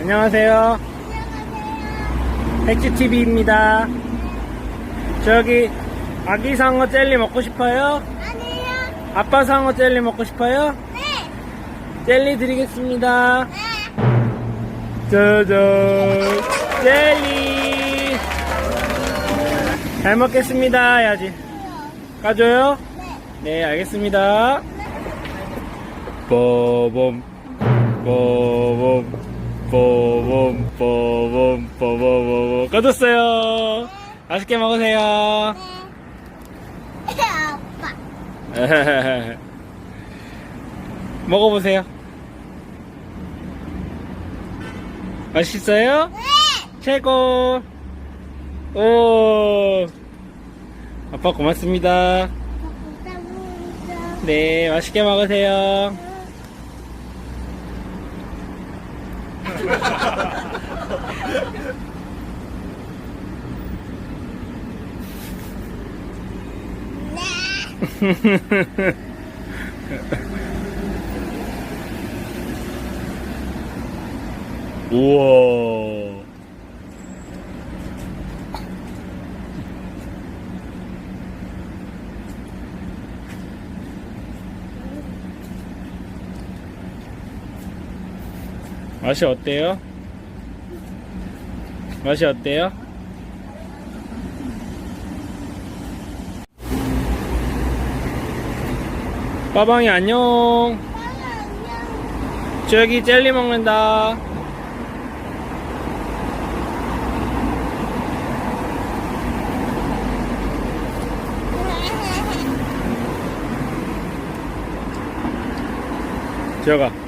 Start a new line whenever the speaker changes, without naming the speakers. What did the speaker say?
안녕하세요. 해치TV입니다. 저기, 아기 상어 젤리 먹고 싶어요?
아니요.
아빠 상어 젤리 먹고 싶어요?
네.
젤리 드리겠습니다. 짜잔. 젤리. 잘 먹겠습니다. 해야지. 까줘요? 네, 알겠습니다. 뽀범, 뽀범, 뽀범, 뽀범, 뽀범, 까줬어요. 맛있게 먹으세요.
아빠.
먹어보세요. 맛있어요?
네.
최고. 오. 아빠 고맙습니다.
감사합니다.
네, 맛있게 먹으세요. 우와. 맛이 어때요? 맛이 어때요? 빠방이 안녕. 저기 젤리 먹는다. 들어가.